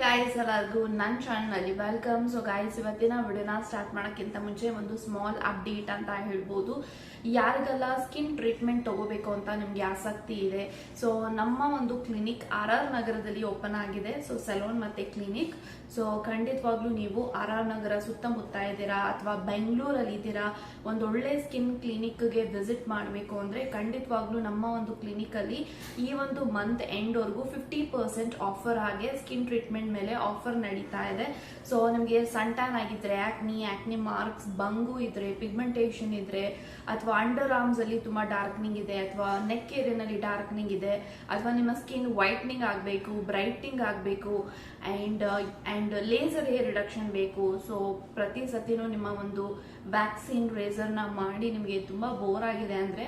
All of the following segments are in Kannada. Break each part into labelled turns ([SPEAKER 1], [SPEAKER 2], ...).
[SPEAKER 1] ಗಾಯ್ಸ್ ಎಲ್ಲರಿಗೂ ನನ್ನ ಚಾನಲ್ನಲ್ಲಿ ವೆಲ್ಕಮ್ ಸೊ ಗಾಯ್ಸ್ ಇವತ್ತಿನ ವಿಡಿಯೋನ ಸ್ಟಾರ್ಟ್ ಮಾಡೋಕ್ಕಿಂತ ಮುಂಚೆ ಒಂದು ಸ್ಮಾಲ್ ಅಪ್ಡೇಟ್ ಅಂತ ಹೇಳ್ಬೋದು. ಯಾರಿಗೆಲ್ಲ ಸ್ಕಿನ್ ಟ್ರೀಟ್ಮೆಂಟ್ ತಗೋಬೇಕು ಅಂತ ನಿಮಗೆ ಆಸಕ್ತಿ ಇದೆ ಸೊ ನಮ್ಮ ಒಂದು ಕ್ಲಿನಿಕ್ ಆರ್ ಆರ್ ನಗರದಲ್ಲಿ ಓಪನ್ ಆಗಿದೆ. ಸೊ ಸೆಲೋನ್ ಮತ್ತೆ ಕ್ಲಿನಿಕ್ ಸೊ ಖಂಡಿತವಾಗ್ಲೂ ನೀವು ಆರ್ ಆರ್ ನಗರ ಸುತ್ತಮುತ್ತ ಇದ್ದೀರಾ ಅಥವಾ ಬೆಂಗಳೂರಲ್ಲಿ ಇದ್ದೀರಾ, ಒಂದು ಒಳ್ಳೆ ಸ್ಕಿನ್ ಕ್ಲಿನಿಕ್ಗೆ ವಿಸಿಟ್ ಮಾಡಬೇಕು ಅಂದ್ರೆ ಖಂಡಿತವಾಗ್ಲೂ ನಮ್ಮ ಒಂದು ಕ್ಲಿನಿಕಲ್ಲಿ ಈ ಒಂದು ಮಂತ್ ಎಂಡ್ವರೆಗೂ ಫಿಫ್ಟಿ ಪರ್ಸೆಂಟ್ ಆಫರ್ ಆಗಿ ಸ್ಕಿನ್ ಟ್ರೀಟ್ಮೆಂಟ್ ಮೇಲೆ ಆಫರ್ ನಡೀತಾ ಇದೆ. ಸೊ ನಿಮಗೆ ಸನ್ಟ್ಯಾನ್ ಆಗಿದ್ರೆ ಆಕ್ನಿ ಆಕ್ನಿ ಮಾರ್ಕ್ಸ್ ಬಂಗು ಇದ್ರೆ ಪಿಗ್ಮೆಂಟೇಷನ್ ಇದ್ರೆ, ಅಥವಾ ಅಂಡರ್ ಆರ್ಮ್ಸ್ ಅಲ್ಲಿ ತುಂಬಾ ಡಾರ್ಕ್ನಿಂಗ್ ಇದೆ, ಅಥವಾ ನೆಕ್ ಏರಿಯಾನಲ್ಲಿ ಡಾರ್ಕ್ನಿಂಗ್ ಇದೆ, ಅಥವಾ ನಿಮ್ಮ ಸ್ಕಿನ್ ವೈಟ್ನಿಂಗ್ ಆಗಬೇಕು ಬ್ರೈಟ್ನಿಂಗ್ ಆಗಬೇಕು and and laser hair reduction ಬೇಕು. ಸೊ ಪ್ರತಿ ಸತಿನೂ ನಿಮ್ಮ ಒಂದು ವ್ಯಾಕ್ಸಿನ್ ರೇಸರ್ನ ಮಾಡಿ ನಿಮಗೆ ತುಂಬ ಬೋರ್ ಆಗಿದೆ ಅಂದ್ರೆ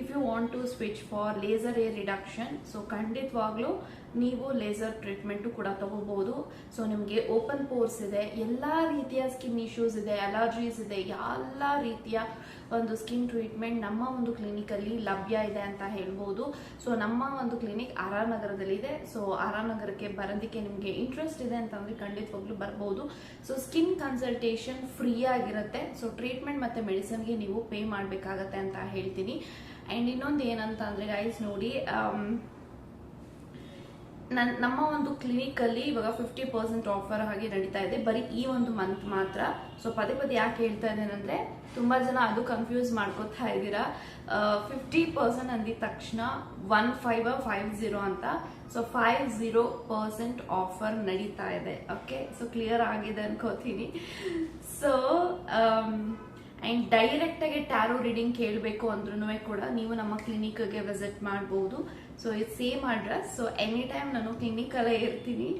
[SPEAKER 1] if you want to switch for laser hair reduction so ಖಂಡಿತವಾಗ್ಲೂ ನೀವು ಲೇಸರ್ ಟ್ರೀಟ್ಮೆಂಟು ಕೂಡ ತಗೋಬಹುದು. ಸೊ ನಿಮಗೆ ಓಪನ್ ಪೋರ್ಸ್ ಇದೆ, ಎಲ್ಲ ರೀತಿಯ ಸ್ಕಿನ್ ಇಶ್ಯೂಸ್ ಇದೆ ಅಲರ್ಜೀಸ್ ಇದೆ, ಎಲ್ಲ ರೀತಿಯ ಒಂದು ಸ್ಕಿನ್ ಟ್ರೀಟ್ಮೆಂಟ್ ನಮ್ಮ ಒಂದು ಕ್ಲಿನಿಕಲ್ಲಿ ಲಭ್ಯ ಇದೆ ಅಂತ ಹೇಳ್ಬೋದು. ಸೊ ನಮ್ಮ ಒಂದು ಕ್ಲಿನಿಕ್ ಆರ್ ಆರ್ ನಗರದಲ್ಲಿದೆ ಸೊ ಆರ್ ನಗರಕ್ಕೆ ಬರೋದಕ್ಕೆ ನಿಮಗೆ ಇಂಟ್ರೆಸ್ಟ್ ಇದೆ ಅಂತಂದರೆ ಖಂಡಿತವಾಗ್ಲೂ ಬರ್ಬೋದು. ಸೊ ಸ್ಕಿನ್ ಕನ್ಸಲ್ಟೇಷನ್ ಫ್ರೀ ಆಗಿರುತ್ತೆ. ಸೊ ಟ್ರೀಟ್ಮೆಂಟ್ ಮತ್ತು ಮೆಡಿಸನ್ಗೆ ನೀವು ಪೇ ಮಾಡಬೇಕಾಗತ್ತೆ ಅಂತ ಹೇಳ್ತೀನಿ. ಆ್ಯಂಡ್ ಇನ್ನೊಂದು ಏನಂತ ಅಂದರೆ ಗೈಸ್ ನೋಡಿ ಆಮ್, ನನ್ ನಮ್ಮ ಒಂದು ಕ್ಲಿನಿಕ್ ಅಲ್ಲಿ ಇವಾಗ ಫಿಫ್ಟಿ ಪರ್ಸೆಂಟ್ ಆಫರ್ ಹಾಗೆ ನಡೀತಾ ಇದೆ. ಬರೀ ಈ ಒಂದು ಮಂತ್ ಮಾತ್ರ. ಸೊ ಪದೇ ಪದೇ ಯಾಕೆ ಹೇಳ್ತಾ ಇದ್ದೇನೆಂದ್ರೆ ತುಂಬಾ ಜನ ಅದು ಕನ್ಫ್ಯೂಸ್ ಮಾಡ್ಕೋತಾ ಇದ್ದೀರಾ. ಫಿಫ್ಟಿ ಪರ್ಸೆಂಟ್ ಅಂದಿದ ತಕ್ಷಣ ಒನ್ ಫೈವ್ ಫೈವ್ ಜೀರೋ ಅಂತ. So five zero percent offer ನಡೀತಾ ಇದೆ. ಓಕೆ ಸೊ ಕ್ಲಿಯರ್ ಆಗಿದೆ ಅನ್ಕೋತೀನಿ. ಸೊ ಆ್ಯಂಡ್ ಡೈರೆಕ್ಟ್ ಆಗಿ ಟ್ಯಾರೋ ರೀಡಿಂಗ್ ಕೇಳಬೇಕು ಅಂದ್ರೂ ಕೂಡ ನೀವು ನಮ್ಮ ಕ್ಲಿನಿಕ್ಗೆ ವಿಸಿಟ್ ಮಾಡಬಹುದು ಸೊ ಇದು same address so any time ನಾನು ಕ್ಲಿನಿಕಲ್ಲೇ ಇರ್ತೀನಿ.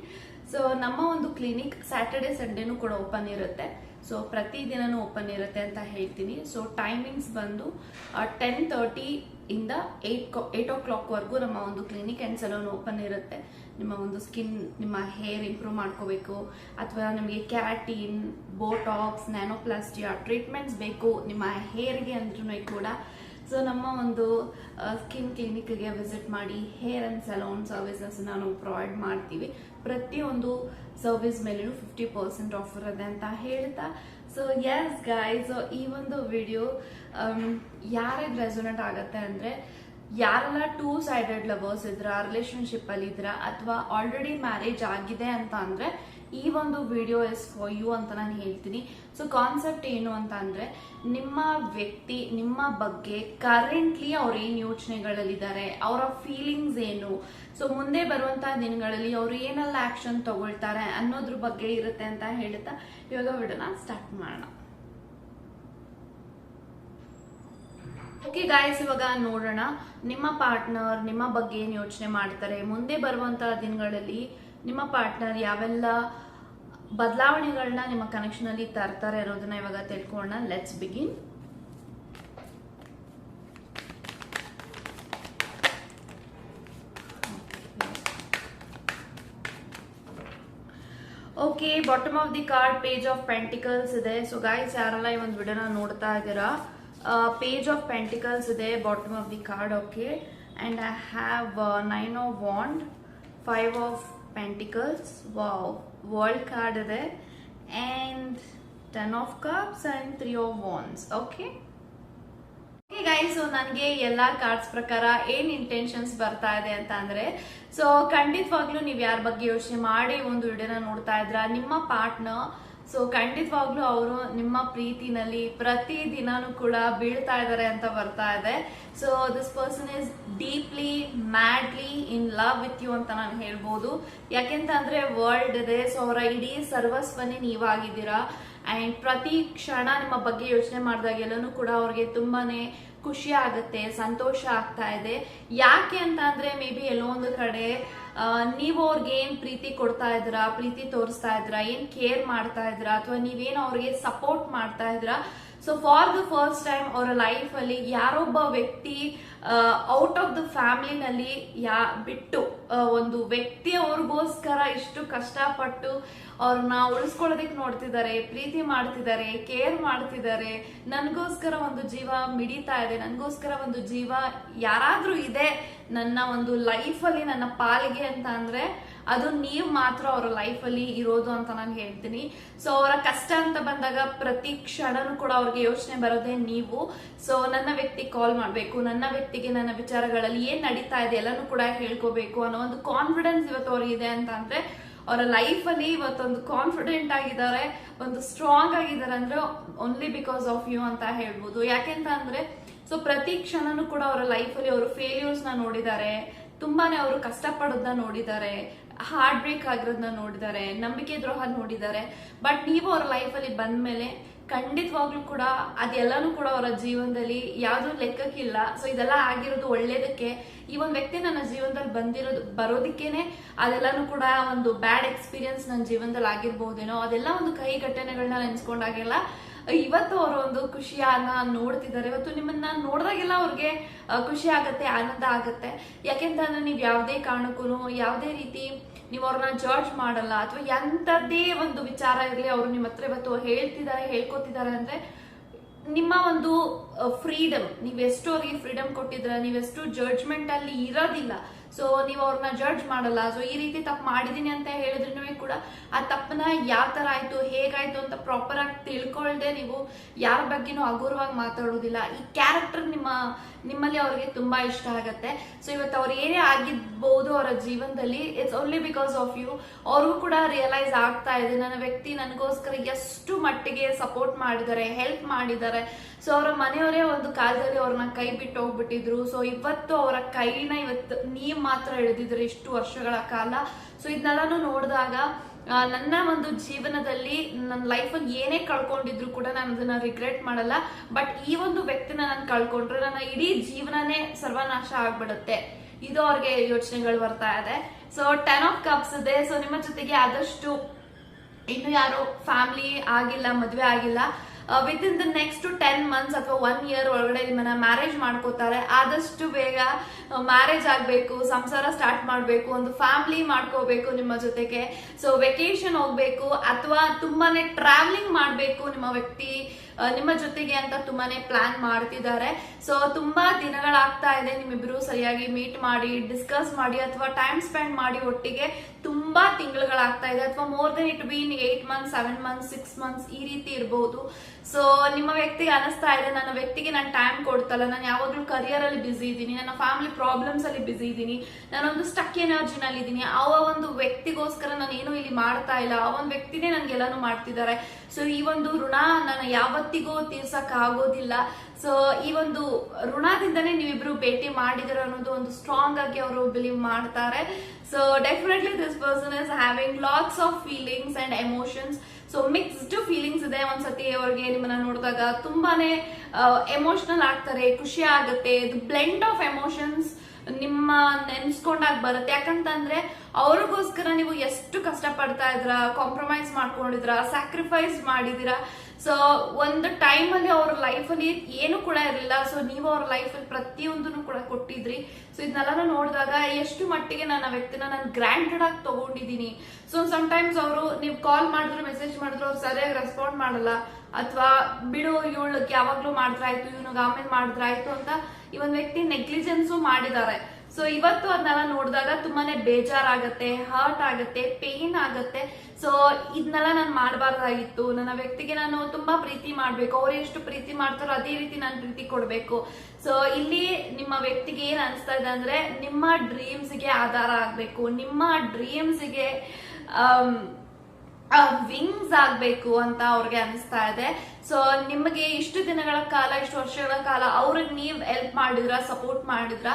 [SPEAKER 1] ಸೊ ನಮ್ಮ ಒಂದು ಕ್ಲಿನಿಕ್ ಸ್ಯಾಟರ್ಡೆ ಸಂಡೇನೂ ಕೂಡ ಓಪನ್ ಇರುತ್ತೆ. ಸೊ ಪ್ರತಿದಿನನೂ ಓಪನ್ ಇರುತ್ತೆ ಅಂತ ಹೇಳ್ತೀನಿ. ಸೊ ಟೈಮಿಂಗ್ಸ್ ಬಂದು ಟೆನ್ ತರ್ಟಿ ಇಂದ ಏಟ್ ಏಟ್ ಓ ಕ್ಲಾಕ್ವರೆಗೂ ನಮ್ಮ ಒಂದು ಕ್ಲಿನಿಕ್ ಆ್ಯಂಡ್ ಸಲೂನ್ ಓಪನ್ ಇರುತ್ತೆ. ನಿಮ್ಮ ಒಂದು ಸ್ಕಿನ್ ನಿಮ್ಮ ಹೇರ್ ಇಂಪ್ರೂವ್ ಮಾಡ್ಕೋಬೇಕು. ಅಥವಾ ನಿಮಗೆ ಕ್ಯಾಟಿನ್ ಬೋಟಾಕ್ಸ್ ನ್ಯಾನೋಪ್ಲಾಸ್ಟಿಯಾ ಟ್ರೀಟ್ಮೆಂಟ್ಸ್ ಬೇಕು. ನಿಮ್ಮ ಹೇರ್ಗೆ ಅಂದ್ರೂ ಕೂಡ ಸೊ ನಮ್ಮ ಒಂದು ಸ್ಕಿನ್ ಕ್ಲಿನಿಕ್ಗೆ ವಿಸಿಟ್ ಮಾಡಿ ಹೇರ್ ಆ್ಯಂಡ್ ಸಲೂನ್ ಸರ್ವಿಸಸ್ ನಾವು ಪ್ರೊವೈಡ್ ಮಾಡ್ತೀವಿ. ಪ್ರತಿಯೊಂದು ಸರ್ವಿಸ್ ಮೇಲೂ ಫಿಫ್ಟಿ ಪರ್ಸೆಂಟ್ ಆಫರ್ ಇದೆ ಅಂತ ಹೇಳ್ತಾ. ಸೊ ಎಸ್ ಗಾಯ್ಸ್ ಈ ಒಂದು ವಿಡಿಯೋ ಯಾರಿಗೆ ರೆಸೊನೇಟ್ ಆಗುತ್ತೆ ಅಂದರೆ, ಯಾರೆಲ್ಲ ಟೂ ಸೈಡೆಡ್ ಲವರ್ಸ್ ಇದ್ರ ರಿಲೇಶನ್ಶಿಪ್ ಅಲ್ಲಿ ಇದ್ರ, ಅಥವಾ ಆಲ್ರೆಡಿ ಮ್ಯಾರೇಜ್ ಆಗಿದೆ ಅಂತ ಅಂದ್ರೆ ಈ ಒಂದು ವಿಡಿಯೋ ಇಸ್ ಫಾರ್ ಯು ಅಂತ ನಾನು ಹೇಳ್ತೀನಿ. ಸೊ ಕಾನ್ಸೆಪ್ಟ್ ಏನು ಅಂತ ನಿಮ್ಮ ವ್ಯಕ್ತಿ, ನಿಮ್ಮ ಬಗ್ಗೆ ಕರೆಂಟ್ಲಿ ಅವ್ರು ಏನು ಯೋಚನೆಗಳಲ್ಲಿದ್ದಾರೆ, ಅವರ ಫೀಲಿಂಗ್ಸ್ ಏನು? ಸೊ ಮುಂದೆ ಬರುವಂತ ದಿನಗಳಲ್ಲಿ ಅವರು ಏನೆಲ್ಲ ಆಕ್ಷನ್ ತಗೊಳ್ತಾರೆ ಅನ್ನೋದ್ರ ಬಗ್ಗೆ ಇರುತ್ತೆ ಅಂತ ಹೇಳ್ತಾ ಇವಾಗ ವಿಡಿಯೋನ ಸ್ಟಾರ್ಟ್ ಮಾಡೋಣ. ಓಕೆ ಗಾಯಸ್ ಇವಾಗ ನೋಡೋಣ, ನಿಮ್ಮ ಪಾರ್ಟ್ನರ್ ನಿಮ್ಮ ಬಗ್ಗೆ ಏನು ಯೋಚನೆ ಮಾಡ್ತಾರೆ? ಮುಂದೆ ಬರುವಂತಹ ದಿನಗಳಲ್ಲಿ ನಿಮ್ಮ ಪಾರ್ಟ್ನರ್ ಯಾವೆಲ್ಲ ಬದಲಾವಣೆಗಳನ್ನ ನಿಮ್ಮ ಕನೆಕ್ಷನ್ ಅಲ್ಲಿ ತರ್ತಾರೆ ಇರೋದನ್ನ ಇವಾಗ ತಿಳ್ಕೊಳ್ಳೋಣ. Let's begin okay bottom of the card page of pentacles ಇದೆ. ಸೊ ಗಾಯ್ಸ್ ಯಾರೆಲ್ಲ ಈ ಒಂದು ವಿಡಿಯೋನ ನೋಡ್ತಾ ಇದ್ದೀರಾ? ಪೇಜ್ ಆಫ್ ಪೆಂಟಿಕಲ್ಸ್ ಇದೆ bottom of the card okay and I have nine of wand five of pentacles wow world card ಇದೆ And ten of cups and three of wands okay okay guys ನನಗೆ ಎಲ್ಲ ಕಾರ್ಡ್ಸ್ ಪ್ರಕಾರ ಏನ್ ಇಂಟೆನ್ಷನ್ಸ್ ಬರ್ತಾ ಇದೆ ಅಂತ ಅಂದ್ರೆ ಸೊ ಖಂಡಿತವಾಗ್ಲೂ ನೀವು ಯಾರ ಬಗ್ಗೆ ಯೋಚನೆ ಮಾಡಿ ಒಂದು ವಿಡಿಯೋನ ನೋಡ್ತಾ ಇದ್ರ, ನಿಮ್ಮ ಪಾರ್ಟ್ನರ್ ಸೊ ಖಂಡಿತವಾಗ್ಲೂ ಅವರು ನಿಮ್ಮ ಪ್ರೀತಿನಲ್ಲಿ ಪ್ರತಿ ದಿನಾನು ಕೂಡ ಬೀಳ್ತಾ ಇದ್ದಾರೆ ಅಂತ ಬರ್ತಾ ಇದೆ. So this person is deeply madly in love with you ಅಂತ ನಾನು ಹೇಳ್ಬೋದು. ಯಾಕೆಂತಂದ್ರೆ ವರ್ಲ್ಡ್ ಇದೆ ಸೊ ಅವರ ಇಡೀ ಸರ್ವಸ್ವನೇ ನೀವಾಗಿದ್ದೀರಾ. ಅಂಡ್ ಪ್ರತಿ ಕ್ಷಣ ನಿಮ್ಮ ಬಗ್ಗೆ ಯೋಚನೆ ಮಾಡಿದಾಗೆಲ್ಲನೂ ಕೂಡ ಅವ್ರಿಗೆ ತುಂಬಾನೇ ಖುಷಿ ಆಗುತ್ತೆ, ಸಂತೋಷ ಆಗ್ತಾ ಇದೆ. ಯಾಕೆ ಅಂತ ಅಂದ್ರೆ ಮೇ ಬಿ ಎಲ್ಲೋ ಒಂದು ಕಡೆ ನೀವು ಅವ್ರಿಗೆ ಏನ್ ಪ್ರೀತಿ ಕೊಡ್ತಾ ಇದ್ರ ಪ್ರೀತಿ ತೋರಿಸ್ತಾ ಇದ್ರ ಏನ್ ಕೇರ್ ಮಾಡ್ತಾ ಇದ್ರ ಅಥವಾ ನೀವೇನು ಅವ್ರಿಗೆ ಸಪೋರ್ಟ್ ಮಾಡ್ತಾ ಇದ್ರ so for the first time ಅವರ ಲೈಫ್ ಅಲ್ಲಿ ಯಾರೊಬ್ಬ ವ್ಯಕ್ತಿ ಔಟ್ ಆಫ್ ದ ಫ್ಯಾಮಿಲಿನಲ್ಲಿ ಯಾ, ಬಿಟ್ಟು ಒಂದು ವ್ಯಕ್ತಿ ಅವ್ರಿಗೋಸ್ಕರ ಇಷ್ಟು ಕಷ್ಟಪಟ್ಟು ಅವ್ರನ್ನ ಉಳಿಸ್ಕೊಳ್ಳೋದಕ್ಕೆ ನೋಡ್ತಿದ್ದಾರೆ, ಪ್ರೀತಿ ಮಾಡ್ತಿದ್ದಾರೆ ಕೇರ್ ಮಾಡ್ತಿದ್ದಾರೆ. ನನಗೋಸ್ಕರ ಒಂದು ಜೀವ ಮಿಡಿತಾ ಇದೆ, ನನಗೋಸ್ಕರ ಒಂದು ಜೀವ ಯಾರಾದರೂ ಇದೆ ನನ್ನ ಒಂದು ಲೈಫಲ್ಲಿ ನನ್ನ ಪಾಲಿಗೆ ಅಂತ ಅಂದ್ರೆ ಅದು ನೀವು ಮಾತ್ರ ಅವರ ಲೈಫಲ್ಲಿ ಇರೋದು ಅಂತ ನಾನು ಹೇಳ್ತೀನಿ. ಸೊ ಅವರ ಕಷ್ಟ ಅಂತ ಬಂದಾಗ ಪ್ರತಿ ಕ್ಷಣನೂ ಕೂಡ ಅವ್ರಿಗೆ ಯೋಚನೆ ಬರೋದೇ ನೀವು. ಸೊ ನನ್ನ ವ್ಯಕ್ತಿ ಕಾಲ್ ಮಾಡಬೇಕು, ನನ್ನ ವ್ಯಕ್ತಿಗೆ ನನ್ನ ವಿಚಾರಗಳಲ್ಲಿ ಏನು ನಡೀತಾ ಇದೆ ಎಲ್ಲನೂ ಕೂಡ ಹೇಳ್ಕೋಬೇಕು ಅನ್ನೋ ಒಂದು ಕಾನ್ಫಿಡೆನ್ಸ್ ಇವತ್ತು ಅವ್ರಿಗಿದೆ ಇದೆ ಅಂತ ಅಂದ್ರೆ, ಅವರ ಲೈಫಲ್ಲಿ ಇವತ್ತೊಂದು ಕಾನ್ಫಿಡೆಂಟ್ ಆಗಿದ್ದಾರೆ, ಒಂದು ಸ್ಟ್ರಾಂಗ್ ಆಗಿದ್ದಾರೆ ಅಂದ್ರೆ ಓನ್ಲಿ ಬಿಕಾಸ್ ಆಫ್ ಯು ಅಂತ ಹೇಳ್ಬೋದು. ಯಾಕೆಂತ ಅಂದ್ರೆ ಸೊ ಪ್ರತಿ ಕ್ಷಣನೂ ಕೂಡ ಅವರ ಲೈಫಲ್ಲಿ ಅವರು ಫೇಲ್ಯೂರ್ಸ್ನ ನೋಡಿದ್ದಾರೆ. ತುಂಬಾನೇ ಅವರು ಕಷ್ಟಪಡೋದನ್ನ ನೋಡಿದ್ದಾರೆ ಹಾರ್ಟ್ ಬ್ರೇಕ್ ಆಗಿರೋದನ್ನ ನೋಡಿದ್ದಾರೆ, ನಂಬಿಕೆ ದ್ರೋಹ ನೋಡಿದ್ದಾರೆ. ಬಟ್ ನೀವು ಅವ್ರ ಲೈಫಲ್ಲಿ ಬಂದ್ಮೇಲೆ ಖಂಡಿತವಾಗ್ಲೂ ಕೂಡ ಅದೆಲ್ಲನೂ ಕೂಡ ಅವರ ಜೀವನದಲ್ಲಿ ಯಾವ್ದು ಲೆಕ್ಕಕ್ಕಿಲ್ಲ. ಸೊ ಇದೆಲ್ಲ ಆಗಿರೋದು ಒಳ್ಳೇದಕ್ಕೆ ಈ ಒಂದು ವ್ಯಕ್ತಿ ನನ್ನ ಜೀವನದಲ್ಲಿ ಬಂದಿರೋದು, ಬರೋದಕ್ಕೇನೆ ಅದೆಲ್ಲನೂ ಕೂಡ ಒಂದು ಬ್ಯಾಡ್ ಎಕ್ಸ್ಪೀರಿಯನ್ಸ್ ನನ್ನ ಜೀವನದಲ್ಲಿ ಆಗಿರ್ಬಹುದೇನೋ ಅದೆಲ್ಲ ಒಂದು ಕೈ ಘಟನೆಗಳನ್ನ ನೆನ್ಸ್ಕೊಂಡಾಗೆಲ್ಲ ಇವತ್ತು ಅವರು ಒಂದು ಖುಷಿಯನ್ನ ನೋಡ್ತಿದ್ದಾರೆ. ಇವತ್ತು ನಿಮ್ಮನ್ನ ನೋಡಿದಾಗೆಲ್ಲ ಅವ್ರಿಗೆ ಖುಷಿ ಆಗತ್ತೆ, ಆನಂದ ಆಗತ್ತೆ. ಯಾಕೆಂತಂದ್ರೆ ನೀವು ಯಾವುದೇ ಕಾರಣಕ್ಕೂ ಯಾವುದೇ ರೀತಿ ನೀವು ಅವ್ರನ್ನ ಜಡ್ಜ್ ಮಾಡಲ್ಲ, ಅಥವಾ ಎಂಥದ್ದೇ ಒಂದು ವಿಚಾರ ಇರಲಿ ಅವರು ನಿಮ್ಮ ಹತ್ರ ಇವತ್ತು ಹೇಳ್ತಿದ್ದಾರೆ ಹೇಳ್ಕೊತಿದ್ದಾರೆ ಅಂದ್ರೆ ನಿಮ್ಮ ಒಂದು ಫ್ರೀಡಮ್ ನೀವೆಷ್ಟು ಅವ್ರಿಗೆ ಫ್ರೀಡಮ್ ಕೊಟ್ಟಿದ್ರ ನೀವೆಷ್ಟು ಜಡ್ಜ್ಮೆಂಟ್ ಅಲ್ಲಿ ಇರೋದಿಲ್ಲ. ಸೊ ನೀವು ಅವ್ರನ್ನ ಜಡ್ಜ್ ಮಾಡಲ್ಲ. ಸೊ ಈ ರೀತಿ ತಪ್ಪು ಮಾಡಿದೀನಿ ಅಂತ ಹೇಳಿದ್ರು ಕೂಡ ಆ ತಪ್ಪನ್ನ ಯಾವ ತರ ಆಯಿತು, ಹೇಗಾಯಿತು ಅಂತ ಪ್ರಾಪರ್ ಆಗಿ ತಿಳ್ಕೊಳ್ದೆ ನೀವು ಯಾರ ಬಗ್ಗೆನೂ ಹಗುರವಾಗಿ ಮಾತಾಡೋದಿಲ್ಲ. ಈ ಕ್ಯಾರೆಕ್ಟರ್ ನಿಮ್ಮ, ನಿಮ್ಮಲ್ಲಿ ಅವ್ರಿಗೆ ತುಂಬಾ ಇಷ್ಟ ಆಗತ್ತೆ. ಸೊ ಇವತ್ತು ಅವ್ರು ಏನೇ ಆಗಿರ್ಬೋದು ಅವರ ಜೀವನದಲ್ಲಿ it's only because of you ಅವ್ರಿಗೂ ಕೂಡ ರಿಯಲೈಸ್ ಆಗ್ತಾ ಇದೆ. ನನ್ನ ವ್ಯಕ್ತಿ ನನಗೋಸ್ಕರ ಎಷ್ಟು ಮಟ್ಟಿಗೆ ಸಪೋರ್ಟ್ ಮಾಡಿದ್ದಾರೆ ಹೆಲ್ಪ್ ಮಾಡಿದ್ದಾರೆ. ಸೊ ಅವರ ಮನೆಯವರೇ ಒಂದು ಕಾಲದಲ್ಲಿ ಅವ್ರನ್ನ ಕೈ ಬಿಟ್ಟು ಹೋಗ್ಬಿಟ್ಟಿದ್ರು. ಸೊ ಇವತ್ತು ಅವರ ಕೈನ ಇವತ್ತು ನೀವು ಮಾತ್ರ ಹಿಡಿದಿದ್ರು ಇಷ್ಟು ವರ್ಷಗಳ ಕಾಲ. ಸೊ ಇದನ್ನೆಲ್ಲಾನು ನೋಡಿದಾಗ ನನ್ನ ಒಂದು ಜೀವನದಲ್ಲಿ ನನ್ನ ಲೈಫಲ್ಲಿ ಏನೇ ಕಳ್ಕೊಂಡಿದ್ರು ಕೂಡ ನಾನು ಅದನ್ನ ರಿಗ್ರೆಟ್ ಮಾಡಲ್ಲ. ಬಟ್ ಈ ಒಂದು ವ್ಯಕ್ತಿನ ನಾನು ಕಳ್ಕೊಂಡ್ರೆ ನನ್ನ ಇಡೀ ಜೀವನನೇ ಸರ್ವನಾಶ ಆಗ್ಬಿಡುತ್ತೆ. ಇದು ಅವ್ರಿಗೆ ಯೋಚನೆಗಳು ಬರ್ತಾ ಇದೆ. ಸೊ ಟೆನ್ ಆಫ್ ಕಪ್ಸ್ ಇದೆ. ಸೊ ನಿಮ್ಮ ಜೊತೆಗೆ ಆದಷ್ಟು ಇನ್ನು ಯಾರು ಫ್ಯಾಮಿಲಿ ಆಗಿಲ್ಲ, ಮದುವೆ ಆಗಿಲ್ಲ. With in the next ten months ಅಥವಾ ಒನ್ ಇಯರ್ ಒಳಗಡೆ ನಿಮ್ಮನ್ನ ಮ್ಯಾರೇಜ್ ಮಾಡ್ಕೋತಾರೆ. ಆದಷ್ಟು ಬೇಗ ಮ್ಯಾರೇಜ್ ಆಗಬೇಕು, ಸಂಸಾರ ಸ್ಟಾರ್ಟ್ ಮಾಡಬೇಕು, ಒಂದು ಫ್ಯಾಮಿಲಿ ಮಾಡ್ಕೋಬೇಕು ನಿಮ್ಮ ಜೊತೆಗೆ. ಸೊ ವೆಕೇಶನ್ ಹೋಗ್ಬೇಕು ಅಥವಾ ತುಂಬಾನೇ ಟ್ರಾವೆಲಿಂಗ್ ಮಾಡಬೇಕು ನಿಮ್ಮ ವ್ಯಕ್ತಿ. ನಿಮ್ಮ ಜೊತೆಗೆ ಅಂತ ತುಂಬಾನೇ ಪ್ಲಾನ್ ಮಾಡ್ತಿದ್ದಾರೆ. ಸೊ ತುಂಬಾ ದಿನಗಳಾಗ್ತಾ ಇದೆ ನಿಮ್ಮಿಬ್ರು ಸರಿಯಾಗಿ ಮೀಟ್ ಮಾಡಿ ಡಿಸ್ಕಸ್ ಮಾಡಿ ಅಥವಾ ಟೈಮ್ ಸ್ಪೆಂಡ್ ಮಾಡಿ ಒಟ್ಟಿಗೆ ತುಂಬಾ ತಿಂಗಳುಗಳಾಗ್ತಾ ಇದೆ. ಅಥವಾ more than it been eight months seven months six months ಈ ರೀತಿ ಇರಬಹುದು ಸೊ ನಿಮ್ಮ ವ್ಯಕ್ತಿಗೆ ಅನಿಸ್ತಾ ಇದೆ. ನನ್ನ ವ್ಯಕ್ತಿಗೆ ನಾನು ಟೈಮ್ ಕೊಡ್ತಲ್ಲ. ನಾನು ಯಾವಾಗ್ಲೂ ಕರಿಯರ್ ಅಲ್ಲಿ ಬಿಸಿ ಇದ್ದೀನಿ. ನನ್ನ ಫ್ಯಾಮಿಲಿ ಪ್ರಾಬ್ಲಮ್ಸ್ ಅಲ್ಲಿ ಬಿಸಿ ಇದ್ದೀನಿ. ನಾನೊಂದು ಸ್ಟಕ್ ಎನರ್ಜಿನಲ್ಲಿ ಇದ್ದೀನಿ ಆ ಒಂದು ವ್ಯಕ್ತಿಗೋಸ್ಕರ ನಾನು ಏನು ಇಲ್ಲಿ ಮಾಡ್ತಾ ಇಲ್ಲ. ಆ ಒಂದು ವ್ಯಕ್ತಿನೇ ನನ್ಗೆಲ್ಲಾನು ಮಾಡ್ತಿದ್ದಾರೆ. ಸೊ ಈ ಒಂದು ಋಣ ನಾನು ಯಾವತ್ತಿಗೂ ತೀರ್ಸಕ್ ಆಗೋದಿಲ್ಲ. ಸೊ ಈ ಒಂದು ಋಣದಿಂದನೇ ನೀವಿಬ್ರು ಭೇಟಿ ಮಾಡಿದಿರ ಅನ್ನೋದು ಒಂದು ಸ್ಟ್ರಾಂಗ್ ಆಗಿ ಅವರು ಬಿಲೀವ್ ಮಾಡ್ತಾರೆ. So definitely this person is having lots of feelings and emotions so mixed feelings ಇದೆ. ಒಂದ್ಸತಿ ಅವ್ರಿಗೆ ನಿಮ್ಮನ್ನ ನೋಡಿದಾಗ ತುಂಬಾನೇ ಎಮೋಷನಲ್ ಆಗ್ತಾರೆ, ಖುಷಿ ಆಗುತ್ತೆ. ಇದು ಬ್ಲೆಂಡ್ ಆಫ್ ಎಮೋಷನ್ಸ್ ನಿಮ್ಮ ನೆನ್ಸ್ಕೊಂಡಾಗ ಬರುತ್ತೆ. ಯಾಕಂತಂದ್ರೆ ಅವ್ರಿಗೋಸ್ಕರ ನೀವು ಎಷ್ಟು ಕಷ್ಟ ಪಡ್ತಾ ಇದ್ರ ಕಾಂಪ್ರಮೈಸ್ ಮಾಡ್ಕೊಂಡಿದ್ರ ಸ್ಯಾಕ್ರಿಫೈಸ್ ಮಾಡಿದಿರ ಸೊ ಒಂದು ಟೈಮ್ ಅಲ್ಲಿ ಅವ್ರ ಲೈಫ್ ಅಲ್ಲಿ ಏನು ಕೂಡ ಇರಲಿಲ್ಲ. ಸೊ ನೀವು ಅವ್ರ ಲೈಫ್ ಅಲ್ಲಿ ಪ್ರತಿಯೊಂದನ್ನು ಕೂಡ ಕೊಟ್ಟಿದ್ರಿ. ಸೊ ಇದನ್ನೆಲ್ಲ ನೋಡಿದಾಗ ಎಷ್ಟು ಮಟ್ಟಿಗೆ ನಾನು ಆ ವ್ಯಕ್ತಿನ ನಾನು ಗ್ರ್ಯಾಂಡೆಡ್ ಆಗಿ ತಗೊಂಡಿದ್ದೀನಿ. ಸೊ ಟೈಮ್ಸ್ ಅವರು ನೀವು ಕಾಲ್ ಮಾಡಿದ್ರು ಮೆಸೇಜ್ ಮಾಡಿದ್ರು, ಅವ್ರು ಸರಿಯಾಗಿ ರೆಸ್ಪಾಂಡ್ ಮಾಡಲ್ಲ. ಅಥವಾ, ಬಿಡು ಇವಳಕ್ಕೆ ಯಾವಾಗ್ಲೂ ಮಾಡಿದ್ರಾಯ್ತು, ಇವನಿಗೆ ಆಮೇಲೆ ಮಾಡಿದ್ರಾಯ್ತು ಅಂತ ಈ ಒಂದು ವ್ಯಕ್ತಿ ನೆಗ್ಲಿಜೆನ್ಸು ಮಾಡಿದ್ದಾರೆ. ಸೊ ಇವತ್ತು ಅದನ್ನೆಲ್ಲ ನೋಡಿದಾಗ ತುಂಬಾನೇ ಬೇಜಾರಾಗತ್ತೆ ಹರ್ಟ್ ಆಗತ್ತೆ ಪೇನ್ ಆಗತ್ತೆ. ಸೊ ಇದನ್ನೆಲ್ಲ ನಾನು ಮಾಡಬಾರ್ದಾಗಿತ್ತು. ನನ್ನ ವ್ಯಕ್ತಿಗೆ ನಾನು ತುಂಬಾ ಪ್ರೀತಿ ಮಾಡ್ಬೇಕು. ಅವ್ರು ಎಷ್ಟು ಪ್ರೀತಿ ಮಾಡ್ತಾರೋ ಅದೇ ರೀತಿ ನಾನು ಪ್ರೀತಿ ಕೊಡಬೇಕು. ಸೊ ಇಲ್ಲಿ ನಿಮ್ಮ ವ್ಯಕ್ತಿಗೆ ಏನ್ ಅನಿಸ್ತಾ ಇದೆ ಅಂದ್ರೆ, ನಿಮ್ಮ ಡ್ರೀಮ್ಸ್ಗೆ ಆಧಾರ ಆಗ್ಬೇಕು. ನಿಮ್ಮ ಡ್ರೀಮ್ಸ್ಗೆ ವಿಂಗ್ಸ್ ಆಗ್ಬೇಕು ಅಂತ ಅವ್ರಿಗೆ ಅನಿಸ್ತಾ ಇದೆ. ಸೊ ನಿಮಗೆ ಇಷ್ಟು ದಿನಗಳ ಕಾಲ, ಇಷ್ಟು ವರ್ಷಗಳ ಕಾಲ ಅವ್ರಿಗೆ ನೀವ್ ಹೆಲ್ಪ್ ಮಾಡಿದ್ರ ಸಪೋರ್ಟ್ ಮಾಡಿದ್ರ?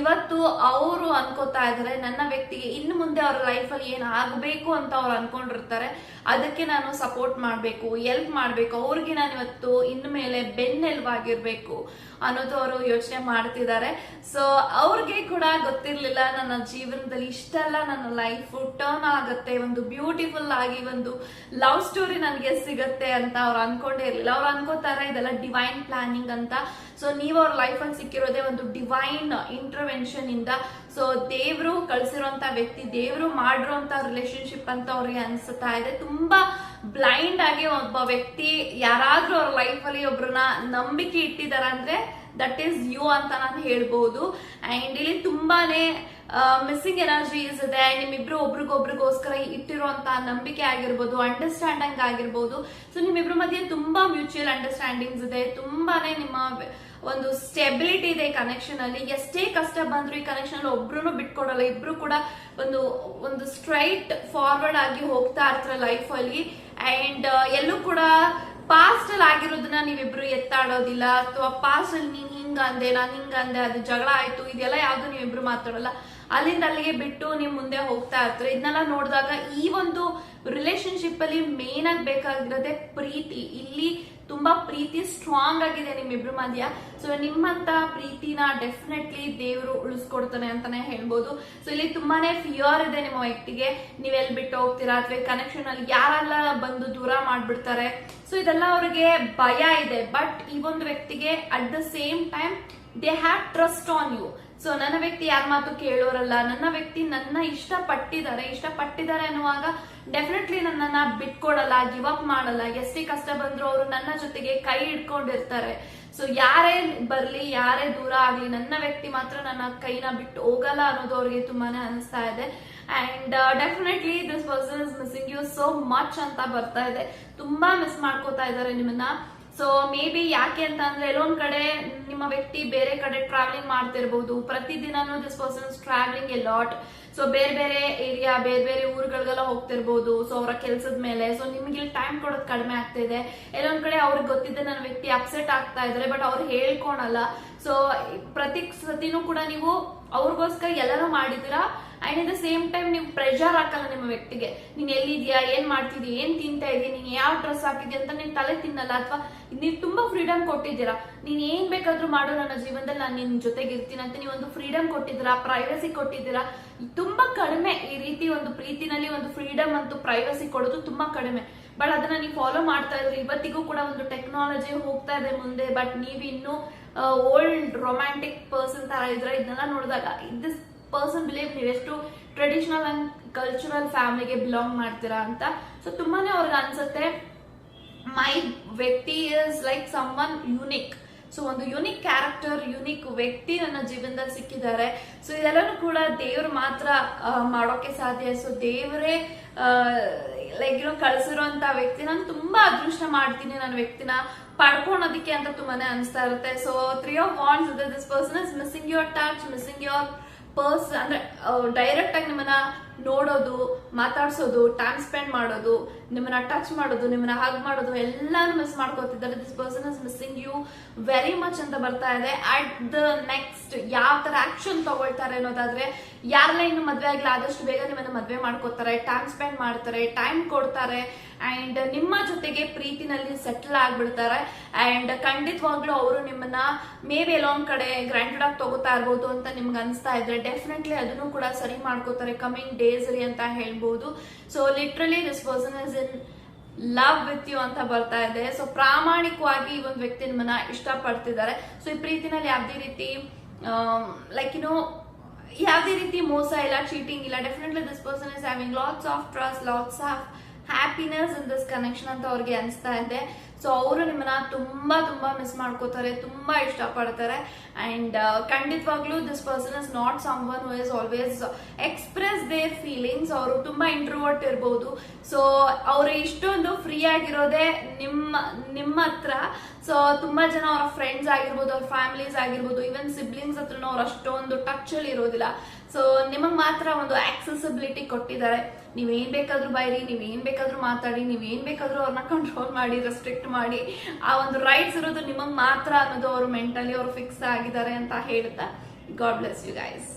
[SPEAKER 1] ಇವತ್ತು ಅವರು ಅನ್ಕೋತಾ ಇದಾರೆ, ನನ್ನ ವ್ಯಕ್ತಿಗೆ ಇನ್ನು ಮುಂದೆ ಅವ್ರ ಲೈಫಲ್ಲಿ ಏನು ಆಗ್ಬೇಕು ಅಂತ ಅವ್ರು ಅನ್ಕೊಂಡಿರ್ತಾರೆ, ಅದಕ್ಕೆ ನಾನು ಸಪೋರ್ಟ್ ಮಾಡ್ಬೇಕು ಹೆಲ್ಪ್ ಮಾಡ್ಬೇಕು. ಅವ್ರಿಗೆ ನಾನು ಇವತ್ತು ಇನ್ನು ಮೇಲೆ ಬೆನ್ನೆಲುಬಾಗಿರ್ಬೇಕು ಅನ್ನೋದು ಅವರು ಯೋಚನೆ ಮಾಡ್ತಿದ್ದಾರೆ ಸೊ ಅವ್ರಿಗೆ ಕೂಡ ಗೊತ್ತಿರ್ಲಿಲ್ಲ, ನನ್ನ ಜೀವನದಲ್ಲಿ ಇಷ್ಟೆಲ್ಲ ನನ್ನ ಲೈಫ್ ಟರ್ನ್ ಆಗುತ್ತೆ, ಒಂದು ಬ್ಯೂಟಿಫುಲ್ ಆಗಿ ಒಂದು ಲವ್ ಸ್ಟೋರಿ ನನಗೆ ಸಿಗತ್ತೆ ಅಂತ ಅವ್ರು ಅನ್ಕೊಂಡೇ ಇರ್ಲಿಲ್ಲ ಅವ್ರು ಅನ್ಕೋತಾರೆ ಇದೆಲ್ಲ ಡಿವೈನ್ ಪ್ಲಾನಿಂಗ್ ಅಂತ. ಸೊ ನೀವು ಅವ್ರ ಅಲ್ಲಿ ಸಿಕ್ಕಿರೋದೇ ಒಂದು ಡಿವೈನ್ ಇಂಟರ್ವೆನ್ಷನ್ ಇಂದ. ಸೊ ದೇವ್ರು ಕಳ್ಸಿರೋಂತ ವ್ಯಕ್ತಿ, ದೇವ್ರು ಮಾಡಿರೋಂತ ರಿಲೇಶನ್ಶಿಪ್ ಅಂತ ಅವ್ರಿಗೆ ಅನ್ಸುತ್ತಾ ಇದೆ. ತುಂಬಾ ಬ್ಲೈಂಡ್ ಆಗಿ ಒಬ್ಬ ವ್ಯಕ್ತಿ ಯಾರಾದ್ರೂ ಅವ್ರ ಲೈಫ್ ಅಲ್ಲಿ ಒಬ್ರನ್ನ ನಂಬಿಕೆ ಇಟ್ಟಿದಾರ ಅಂದ್ರೆ ದಟ್ ಈಸ್ ಯು ಅಂತ ನಾನು ಹೇಳ್ಬಹುದು ಅಂಡ್ ಇಲ್ಲಿ ತುಂಬಾನೇ ಮಿಸ್ಸಿಂಗ್ ಎನರ್ಜೀಸ್ ಇದೆ ನಿಮ್ಮಿಬ್ರು ಒಬ್ರಿಗೊಬ್ರಿಗೋಸ್ಕರ ಇಟ್ಟಿರುವಂತ ನಂಬಿಕೆ ಆಗಿರ್ಬೋದು ಅಂಡರ್ಸ್ಟ್ಯಾಂಡಿಂಗ್ ಆಗಿರ್ಬೋದು. ಸೊ ನಿಮ್ಮಿಬ್ರ ಮಧ್ಯೆ ತುಂಬಾ ಮ್ಯೂಚುವಲ್ ಅಂಡರ್ಸ್ಟ್ಯಾಂಡಿಂಗ್ಸ್ ಇದೆ. ತುಂಬಾನೇ ನಿಮ್ಮ ಒಂದು ಸ್ಟೆಬಿಲಿಟಿ ಇದೆ ಕನೆಕ್ಷನ್ ಅಲ್ಲಿ. ಎಷ್ಟೇ ಕಷ್ಟ ಬಂದ್ರು ಈ ಕನೆಕ್ಷನ್ ಅಲ್ಲಿ ಒಬ್ರು ಬಿಟ್ಕೊಡಲ್ಲ. ಇಬ್ರು ಕೂಡ ಒಂದು ಒಂದು ಸ್ಟ್ರೈಟ್ ಫಾರ್ವರ್ಡ್ ಆಗಿ ಹೋಗ್ತಾ ಇರ್ತಾರೆ ಲೈಫ್ ಅಲ್ಲಿ. ಅಂಡ್ ಎಲ್ಲೂ ಕೂಡ ಪಾಸ್ಟ್ ಅಲ್ಲಿ ಆಗಿರೋದನ್ನ ನೀವಿಬ್ರು ಎತ್ತಾಡೋದಿಲ್ಲ. ಅಥವಾ ಪಾಸ್ಟ್ ಅಲ್ಲಿ ನೀನ್ ಹಿಂಗ ಅಂದೆ, ನಾನ್ ಹಿಂಗ ಅಂದೆ, ಅದು ಜಗಳ ಆಯ್ತು, ಇದೆಲ್ಲ ಯಾವ್ದು ನೀವಿಬ್ರು ಮಾತಾಡಲ್ಲ. ಅಲ್ಲಿಂದ ಅಲ್ಲಿಗೆ ಬಿಟ್ಟು ನೀವು ಮುಂದೆ ಹೋಗ್ತಾ ಇರ್ತಾರೆ. ಇದನ್ನೆಲ್ಲ ನೋಡಿದಾಗ ಈ ಒಂದು ರಿಲೇಶನ್ಶಿಪ್ ಅಲ್ಲಿ ಮೇನ್ ಆಗಿ ಬೇಕಾಗಿರೋದೇ ಪ್ರೀತಿ. ಇಲ್ಲಿ ತುಂಬಾ ಪ್ರೀತಿ ಸ್ಟ್ರಾಂಗ್ ಆಗಿದೆ ನಿಮ್ಮಿಬ್ರು ಮಧ್ಯ. ಸೊ ನಿಮ್ಮಂತ ಪ್ರೀತಿನ ಡೆಫಿನೆಟ್ಲಿ ದೇವರು ಉಳಿಸ್ಕೊಡ್ತಾನೆ ಅಂತಾನೆ ಹೇಳ್ಬೋದು. ಸೊ ಇಲ್ಲಿ ತುಂಬಾನೇ ಫಿಯರ್ ಇದೆ ನಿಮ್ಮ ವ್ಯಕ್ತಿಗೆ. ನೀವೆಲ್ಲಿ ಬಿಟ್ಟು ಹೋಗ್ತೀರಾ? ಅಥವಾ ಕನೆಕ್ಷನ್ ಅಲ್ಲಿ ಯಾರೆಲ್ಲ ಬಂದು ದೂರ ಮಾಡ್ಬಿಡ್ತಾರೆ? ಸೊ ಇದೆಲ್ಲ ಅವ್ರಿಗೆ ಭಯ ಇದೆ. ಬಟ್ ಈ ಒಂದು ವ್ಯಕ್ತಿಗೆ at the same time they have trust on you so ನನ್ನ ವ್ಯಕ್ತಿ ಯಾರ ಮಾತು ಕೇಳೋರಲ್ಲ, ನನ್ನ ವ್ಯಕ್ತಿ ನನ್ನ ಇಷ್ಟ ಪಟ್ಟಿದ್ದಾರೆ ಇಷ್ಟ ಪಟ್ಟಿದ್ದಾರೆ ಅನ್ನುವಾಗ ಡೆಫಿನೆಟ್ಲಿ ನನ್ನನ್ನ ಬಿಟ್ಕೊಡಲ್ಲ ಗಿವ್ ಅಪ್ ಮಾಡಲ್ಲ. ಎಷ್ಟೇ ಕಷ್ಟ ಬಂದ್ರು ಅವರು ನನ್ನ ಜೊತೆಗೆ ಕೈ ಹಿಡ್ಕೊಂಡಿರ್ತಾರೆ. ಸೊ ಯಾರೇ ಬರ್ಲಿ, ಯಾರೇ ದೂರ ಆಗ್ಲಿ, ನನ್ನ ವ್ಯಕ್ತಿ ಮಾತ್ರ ನನ್ನ ಕೈನ ಬಿಟ್ಟು ಹೋಗಲ್ಲ ಅನ್ನೋದು ಅವ್ರಿಗೆ ತುಂಬಾನೇ ಅನಿಸ್ತಾ ಇದೆ. And definitely this person is missing you so much ಅಂತ ಬರ್ತಾ ಇದೆ. ತುಂಬಾ ಮಿಸ್ ಮಾಡ್ಕೋತಾ ಇದ್ದಾರೆ ನಿಮ್ಮನ್ನ. ಸೊ ಮೇ ಬಿ ಯಾಕೆ ಅಂತ ಅಂದ್ರೆ ಎಲ್ಲೊಂದ್ ಕಡೆ ನಿಮ್ಮ ವ್ಯಕ್ತಿ ಬೇರೆ ಕಡೆ ಟ್ರಾವೆಲಿಂಗ್ ಮಾಡ್ತಿರ್ಬೋದು. ಪ್ರತಿದಿನನೂ this person travelling a lot so ಬೇರೆ ಬೇರೆ ಏರಿಯಾ ಬೇರೆ ಬೇರೆ ಊರುಗಳಿಗೆಲ್ಲ ಹೋಗ್ತಿರ್ಬೋದು. ಸೊ ಅವರ ಕೆಲಸದ ಮೇಲೆ. ಸೊ ನಿಮ್ಗೆ ಇಲ್ಲಿ ಟೈಮ್ ಕೊಡೋದು ಕಡಿಮೆ ಆಗ್ತಿದೆ ಎಲ್ಲೊಂದ್ ಕಡೆ ಅವ್ರಿಗೆ ಗೊತ್ತಿದ್ದ ನನ್ನ ವ್ಯಕ್ತಿ ಅಪ್ಸೆಟ್ ಆಗ್ತಾ ಇದಾರೆ ಬಟ್ ಅವ್ರು ಹೇಳ್ಕೊಳಲ್ಲ. ಸೊ ಪ್ರತಿ ಸತಿನೂ ಕೂಡ ನೀವು ಅವ್ರಿಗೋಸ್ಕರ ಎಲ್ಲರೂ ಮಾಡಿದ್ದೀರಾ? And in the same time ನೀವು ಪ್ರೆಷರ್ ಹಾಕಲ್ಲ ನಿಮ್ಮ ವ್ಯಕ್ತಿಗೆ. ನೀನ್ ಎಲ್ಲಿದ್ಯಾ, ಏನ್ ಮಾಡ್ತಿದ್ಯಾ, ಏನ್ ತಿಂತಾ ಇದೀಯ, ನೀನ್ ಯಾವ ಡ್ರೆಸ್ ಹಾಕಿದ್ಯಾ ಅಂತ ನೀನ್ ತಲೆ ತಿನ್ನಲ್ಲ ಅಥವಾ ನೀವು ತುಂಬಾ ಫ್ರೀಡಮ್ ಕೊಟ್ಟಿದ್ದೀರಾ. ನೀನ್ ಏನ್ ಬೇಕಾದ್ರೂ ಮಾಡು ನನ್ನ ಜೀವನದಲ್ಲಿ, ನಾನು ನಿನ್ ಜೊತೆಗೆ ಇರ್ತೀನಿ ಅಂತ ನೀವು ಒಂದು ಫ್ರೀಡಮ್ ಕೊಟ್ಟಿದ್ದೀರಾ ಪ್ರೈವಸಿ ಕೊಟ್ಟಿದ್ದೀರಾ. ತುಂಬಾ ಕಡಿಮೆ ಈ ರೀತಿ ಒಂದು ಪ್ರೀತಿನಲ್ಲಿ ಒಂದು ಫ್ರೀಡಮ್ ಅಂತೂ ಪ್ರೈವಸಿ ಕೊಡೋದು ತುಂಬಾ ಕಡಿಮೆ. ಬಟ್ ಅದನ್ನ ನೀವು ಫಾಲೋ ಮಾಡ್ತಾ ಇದ್ರಿ ಇವತ್ತಿಗೂ ಕೂಡ ಒಂದು ಟೆಕ್ನಾಲಜಿ ಹೋಗ್ತಾ ಇದೆ ಮುಂದೆ. ಬಟ್ ನೀವು ಓಲ್ಡ್ ರೊಮ್ಯಾಂಟಿಕ್ ಪರ್ಸನ್ ತರ ಇದ್ರೆ, ಇದನ್ನೆಲ್ಲ ನೋಡಿದಾಗ ದಿಸ್ ಪರ್ಸನ್ ಬಿಲೀವ್ ಎಷ್ಟು ಟ್ರೆಡಿಷನಲ್ ಅಂಡ್ ಕಲ್ಚರಲ್ ಫ್ಯಾಮಿಲಿಗೆ ಬಿಲಾಂಗ್ ಮಾಡ್ತೀರಾ ಅಂತ. ಸೊ ತುಂಬಾನೇ ಅವ್ರಿಗೆ ಅನ್ಸುತ್ತೆ ಮೈ ವ್ಯಕ್ತಿ is like someone unique so ಒಂದು ಯುನಿಕ್ ಕ್ಯಾರೆಕ್ಟರ್ ಯುನಿಕ್ ವ್ಯಕ್ತಿ ನನ್ನ ಜೀವನದಲ್ಲಿ ಸಿಕ್ಕಿದ್ದಾರೆ. ಸೊ ಇದೆಲ್ಲನೂ ಕೂಡ ದೇವ್ರು ಮಾತ್ರ ಮಾಡೋಕೆ ಸಾಧ್ಯ. ಸೊ ದೇವರೇ ಲೈಕ್ ಏನೋ ಕಳಿಸಿರುವಂತ ವ್ಯಕ್ತಿ. ನಾನು ತುಂಬಾ ಅದೃಷ್ಟ ಮಾಡ್ತೀನಿ ನನ್ನ ವ್ಯಕ್ತಿನ ಪಡ್ಕೊಳೋದಕ್ಕೆ ಅಂತ ತುಂಬಾನೇ ಅನಿಸ್ತಾ ಇರುತ್ತೆ. So three of wands this person is missing your touch missing your purse ಅಂದ್ರೆ ಡೈರೆಕ್ಟ್ ಆಗಿ ನಿಮ್ಮನ್ನ ನೋಡೋದು, ಮಾತಾಡ್ಸೋದು ಟೈಮ್ ಸ್ಪೆಂಡ್ ಮಾಡೋದು, ನಿಮ್ಮನ್ನ ಟಚ್ ಮಾಡೋದು, ನಿಮ್ಮನ್ನ ಹಗ್ ಮಾಡೋದು, ಎಲ್ಲಾನು miss ಮಾಡ್ಕೋತಿದ್ದಾರೆ. This person is missing you very much ಅಂತ ಬರ್ತಾ ಇದೆ. ಅಟ್ ದ ನೆಕ್ಸ್ಟ್ ಯಾವ ತರ ಆಕ್ಷನ್ ತಗೊಳ್ತಾರೆ ಅನ್ನೋದಾದ್ರೆ, ಯಾರೆಲ್ಲ ಇನ್ನು ಮದ್ವೆ ಆಗಿಲ್ಲ ಆದಷ್ಟು ಬೇಗ ನಿಮ್ಮನ್ನ ಮದ್ವೆ ಮಾಡ್ಕೋತಾರೆ. ಟೈಮ್ ಸ್ಪೆಂಡ್ ಮಾಡ್ತಾರೆ ಟೈಮ್ ಕೊಡ್ತಾರೆ. ಅಂಡ್ ನಿಮ್ಮ ಜೊತೆಗೆ ಪ್ರೀತಿನಲ್ಲಿ ಸೆಟಲ್ ಆಗ್ಬಿಡ್ತಾರೆ. ಅಂಡ್ ಖಂಡಿತವಾಗ್ಲೂ ಅವರು ನಿಮ್ಮನ್ನ ಮೇ ಬಿ ಎಲ್ಲೊಂದ್ ಕಡೆ ಗ್ರಾಂಟೆಡ್ ಆಗಿ ತಗೋತಾ ಇರ್ಬೋದು ಅಂತ ನಿಮ್ಗೆ ಅನಿಸ್ತಾ ಇದ್ರೆ ಡೆಫಿನೆಟ್ಲಿ ಅದನ್ನು ಕೂಡ ಸರಿ ಮಾಡ್ಕೋತಾರೆ. ಕಮಿಂಗ್ ಡೇಸ್ ಅಂತ ಹೇಳ್ಬೋದು. So literally this person is in love with you ಅಂತ ಬರ್ತಾ ಇದೆ. ಸೊ ಪ್ರಾಮಾಣಿಕವಾಗಿ ಈ ಒಂದು ವ್ಯಕ್ತಿ ನಿಮ್ಮನ್ನ ಇಷ್ಟಪಡ್ತಿದ್ದಾರೆ. ಸೊ ಈ ಪ್ರೀತಿನಲ್ಲಿ ಯಾವುದೇ ರೀತಿ ಲೈಕ್ ಯುನೋ ಯಾವುದೇ ರೀತಿ ಮೋಸ ಇಲ್ಲ ಚೀಟಿಂಗ್ ಇಲ್ಲ. Definitely this person is having lots of trust lots of happiness in this connection ಅಂತ ಅವ್ರಿಗೆ ಅನಿಸ್ತಾ ಇದೆ. ಸೊ ಅವರು ನಿಮ್ಮನ್ನ ತುಂಬಾ ತುಂಬಾ ಮಿಸ್ ಮಾಡ್ಕೋತಾರೆ, ತುಂಬಾ ಇಷ್ಟಪಡ್ತಾರೆ. ಅಂಡ್ ಖಂಡಿತವಾಗ್ಲೂ this person is not someone who is always express their feelings ಅವರು ತುಂಬಾ ಇಂಟ್ರೋವರ್ಟ್ ಇರ್ಬೋದು. ಸೊ ಅವರು ಇಷ್ಟೊಂದು ಫ್ರೀ ಆಗಿರೋದೇ ನಿಮ್ಮ ನಿಮ್ಮ ಹತ್ರ. ಸೊ ತುಂಬಾ ಜನ ಅವರ ಫ್ರೆಂಡ್ಸ್ ಆಗಿರ್ಬೋದು, ಅವ್ರ ಫ್ಯಾಮಿಲೀಸ್ ಆಗಿರ್ಬೋದು ಈವನ್ ಸಿಬ್ಲಿಂಗ್ಸ್ ಹತ್ರನೂ ಅವ್ರು ಅಷ್ಟೊಂದು ಟಚ್ ಅಲ್ಲಿ ಇರೋದಿಲ್ಲ. ಸೊ ನಿಮಗೆ ಮಾತ್ರ ಒಂದು ಆಕ್ಸೆಸಿಬಿಲಿಟಿ ಕೊಟ್ಟಿದ್ದಾರೆ. ನೀವೇನ್ ಬೇಕಾದ್ರೂ ಬೈರಿ ನೀವೇನ್ ಬೇಕಾದ್ರೂ ಮಾತಾಡಿ, ನೀವೇನ್ ಬೇಕಾದ್ರೂ ಅವ್ರನ್ನ ಕಂಟ್ರೋಲ್ ಮಾಡಿ ರೆಸ್ಟ್ರಿಕ್ಟ್ ಮಾಡಿ, ಆ ಒಂದು ರೈಟ್ಸ್ ಇರೋದು ನಿಮಗ್ ಮಾತ್ರ ಅನ್ನೋದು ಅವರು ಮೆಂಟಲಿ ಅವರು ಫಿಕ್ಸ್ ಆಗಿದ್ದಾರೆ ಅಂತ ಹೇಳ್ತಾ ಗಾಡ್ ಬ್ಲೆಸ್ ಯು ಗೈಸ್